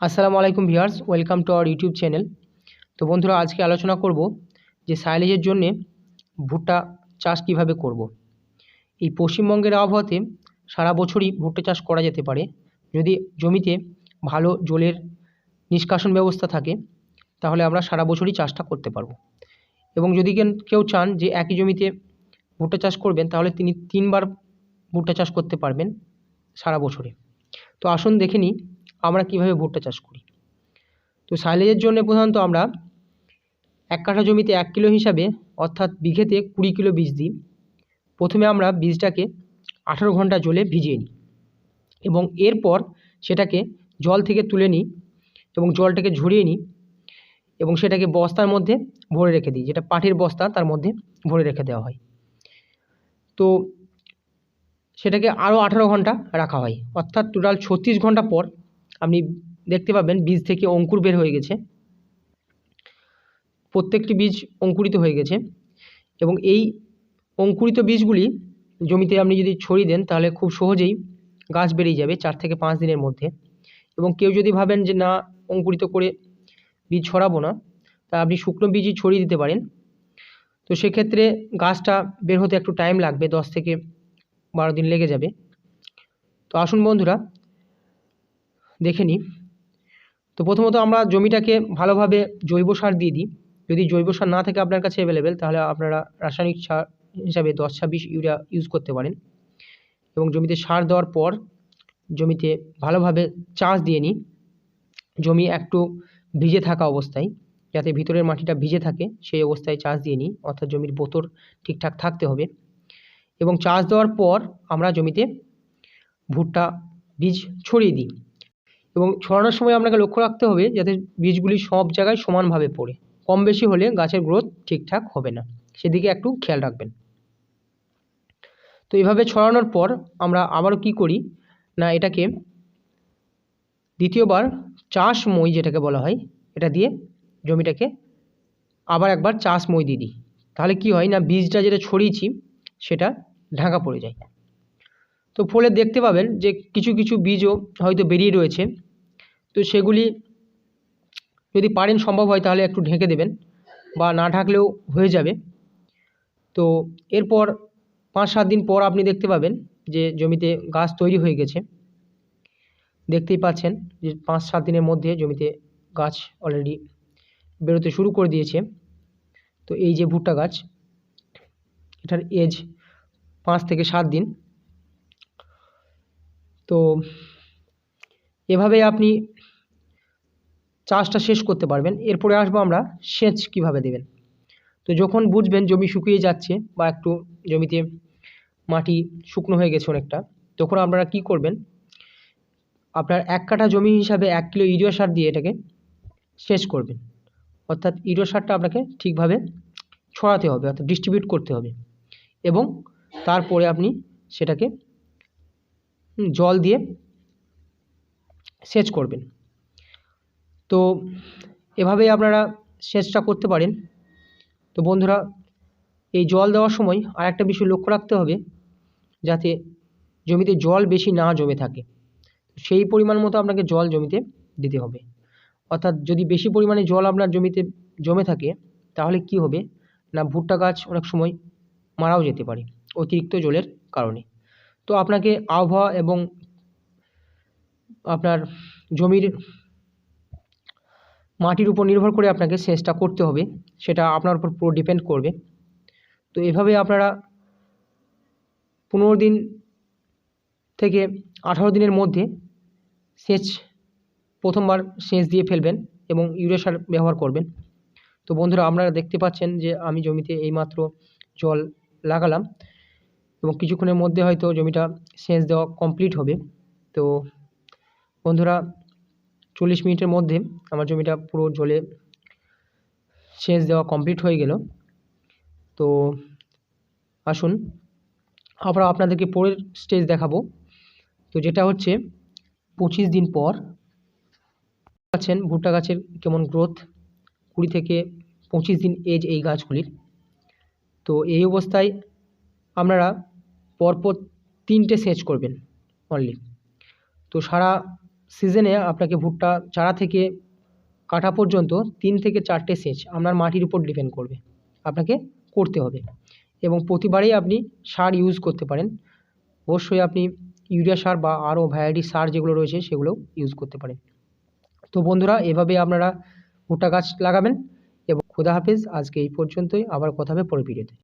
আসসালামু আলাইকুম viewers, welcome to our YouTube channel. তো বন্ধুরা, আজকে আলোচনা করব যে সাইলেজের জন্যে ভুট্টা চাষ কীভাবে করব। এই পশ্চিমবঙ্গের আবহাওয়াতে সারা বছরই ভুট্টা চাষ করা যেতে পারে। যদি জমিতে ভালো জলের নিষ্কাশন ব্যবস্থা থাকে, তাহলে আমরা সারা বছরই চাষটা করতে পারব। এবং যদি কেউ চান যে একই জমিতে ভুট্টা চাষ করবেন, তাহলে তিনি তিনবার ভুট্টা চাষ করতে পারবেন সারা বছরে। তো আসুন দেখে নিই আমরা কীভাবে ভুট্টা চাষ করি? তো সাইলেজের জন্য প্রধানত আমরা এক কাঠা জমিতে এক কিলো হিসাবে, অর্থাৎ বিঘেতে কুড়ি কিলো বীজ দিই। প্রথমে আমরা বীজটাকে আঠারো ঘণ্টা জলে ভিজিয়ে নিই এবং এরপর সেটাকে জল থেকে তুলে নিই এবং জলটাকে ঝরিয়ে নিই এবং সেটাকে বস্তার মধ্যে ভরে রেখে দিই, যেটা পাটের বস্তা তার মধ্যে ভরে রেখে দেওয়া হয়। তো সেটাকে আরও আঠারো ঘণ্টা রাখা হয়, অর্থাৎ টোটাল ছত্রিশ ঘণ্টা পর আপনি দেখতে পাবেন বীজ থেকে অঙ্কুর বের হয়ে গেছে। প্রত্যেকটি বীজ অঙ্কুরিত হয়ে গেছে এবং এই অঙ্কুরিত বীজগুলি জমিতে আপনি যদি ছড়িয়ে দেন, তাহলে খুব সহজেই গাছ বেরিয়ে যাবে চার থেকে পাঁচ দিনের মধ্যে। এবং কেউ যদি ভাবেন যে, না, অঙ্কুরিত করে বীজ ছড়াবো না তা আপনি শুকনো বীজই ছড়িয়ে দিতে পারেন। তো সেক্ষেত্রে গাছটা বের হতে একটু টাইম লাগবে, দশ থেকে বারো দিন লেগে যাবে। তো আসুন বন্ধুরা দেখে নিই। তো প্রথমত আমরা জমিটাকে ভালোভাবে জৈব সার দিয়ে দিই। যদি জৈব সার না থাকে আপনার কাছে অ্যাভেলেবেল তাহলে আপনারা রাসায়নিক সার হিসাবে দশ ছাব্বিশ ইউরিয়া ইউজ করতে পারেন। এবং জমিতে সার দেওয়ার পর জমিতে ভালোভাবে চাষ দিয়ে নিই। জমি একটু ভিজে থাকা অবস্থায়, যাতে ভিতরের মাটিটা ভিজে থাকে, সেই অবস্থায় চাষ দিয়ে নিই। অর্থাৎ জমির বোতর ঠিকঠাক থাকতে হবে। এবং চাষ দেওয়ার পর আমরা জমিতে ভুট্টা বীজ ছড়িয়ে দিই। এবং ছড়ানোর সময় আপনাকে লক্ষ্য রাখতে হবে যাতে বীজগুলি সব জায়গায় সমানভাবে পড়ে। কম বেশি হলে গাছের গ্রোথ ঠিকঠাক হবে না। সেদিকে একটু খেয়াল রাখবেন। তো এভাবে ছড়ানোর পর আমরা আবারও কি করি? না, এটাকে দ্বিতীয়বার চাষ মই যেটাকে বলা হয়, এটা দিয়ে জমিটাকে আবার একবার চাষ মই দিয়ে দিই। তাহলে কি হয় না, বীজটা যেটা ছড়িয়েছি, সেটা ঢাকা পড়ে যায়। তো ফলে দেখতে পাবেন যে কিছু কিছু বীজও হয়তো বেরিয়ে রয়েছে। তো সেগুলি যদি পারেন সম্ভব হয় তাহলে একটু ঢেকে দেবেন বা না ঢাকলেও হয়ে যাবে। তো এরপর পাঁচ সাত দিন পর আপনি দেখতে পাবেন যে জমিতে গাছ তৈরি হয়ে গেছে। দেখতেই পাচ্ছেন যে পাঁচ সাত দিনের মধ্যে জমিতে গাছ অলরেডি বেরোতে শুরু করে দিয়েছে। তো এই যে ভুট্টা গাছ, এটার এজ পাঁচ থেকে সাত দিন। তো এভাবে আপনি চাষটা শেষ করতে পারবেন। এরপরে আসব আমরা সেচ কীভাবে দেবেন। তো যখন বুঝবেন জমি শুকিয়ে যাচ্ছে বা একটু জমিতে মাটি শুকনো হয়ে গেছে অনেকটা, তখন আপনারা কি করবেন? আপনার এক কাঠা জমি হিসাবে এক কিলো ইউরিয়া সার দিয়ে এটাকে সেচ করবেন। অর্থাৎ ইউরিয়া সারটা আপনাকে ঠিকভাবে ছড়াতে হবে, অর্থাৎ ডিস্ট্রিবিউট করতে হবে এবং তারপরে আপনি সেটাকে জল দিয়ে সেচ করবেন। তো এভাবে আপনারা সেচটা করতে পারেন। তো বন্ধুরা, এই জল দেওয়ার সময় আর একটা বিষয় লক্ষ্য রাখতে হবে, যাতে জমিতে জল বেশি না জমে থাকে। সেই পরিমাণ মতো আপনাকে জল জমিতে দিতে হবে। অর্থাৎ যদি বেশি পরিমাণে জল আপনার জমিতে জমে থাকে, তাহলে কি হবে? না, ভুট্টা গাছ অনেক সময় মারাও যেতে পারে অতিরিক্ত জলের কারণে। তো আপনাকে আবহাওয়া এবং আপনার জমির মাটির উপর নির্ভর করে আপনাকে সেচটা করতে হবে। সেটা আপনার উপর পুরো ডিপেন্ড করবে। তো এভাবে আপনারা পনেরো দিন থেকে আঠারো দিনের মধ্যে সেচ প্রথমবার সেচ দিয়ে ফেলবেন এবং ইউরিয়া সার ব্যবহার করবেন। তো বন্ধুরা, আপনারা দেখতে পাচ্ছেন যে আমি জমিতে এইমাত্র জল লাগালাম এবং কিছুক্ষণের মধ্যে হয়তো জমিটা সেচ দেওয়া কমপ্লিট হবে। তো বন্ধুরা, চল্লিশ মিনিটের মধ্যে আমার জমিটা পুরো জলে সেচ দেওয়া কমপ্লিট হয়ে গেল। তো আসুন আমরা আপনাদেরকে পরের স্টেজ দেখাবো। তো যেটা হচ্ছে, পঁচিশ দিন পর পাচ্ছেন ভুট্টা গাছের কেমন গ্রোথ? কুড়ি থেকে পঁচিশ দিন এজ এই গাছগুলির। তো এই অবস্থায় আপনারা পরপর তিনটে সেচ করবেন অনলি তো সারা সিজনে আপনাকে ভুট্টা চারা থেকে কাটা পর্যন্ত তিন থেকে চারটে সেচ আপনার মাটির উপর ডিপেন্ড করবে। আপনাকে করতে হবে এবং প্রতিবারেই আপনি সার ইউজ করতে পারেন। অবশ্যই আপনি ইউরিয়া সার বা আরও ভ্যারাইটি সার যেগুলো রয়েছে সেগুলো ইউজ করতে পারেন। তো বন্ধুরা, এভাবে আপনারা ভুট্টা গাছ লাগাবেন এবং খোদা হাফেজ। আজকে এই পর্যন্তই। আবার কথা হবে পরের ভিডিওতে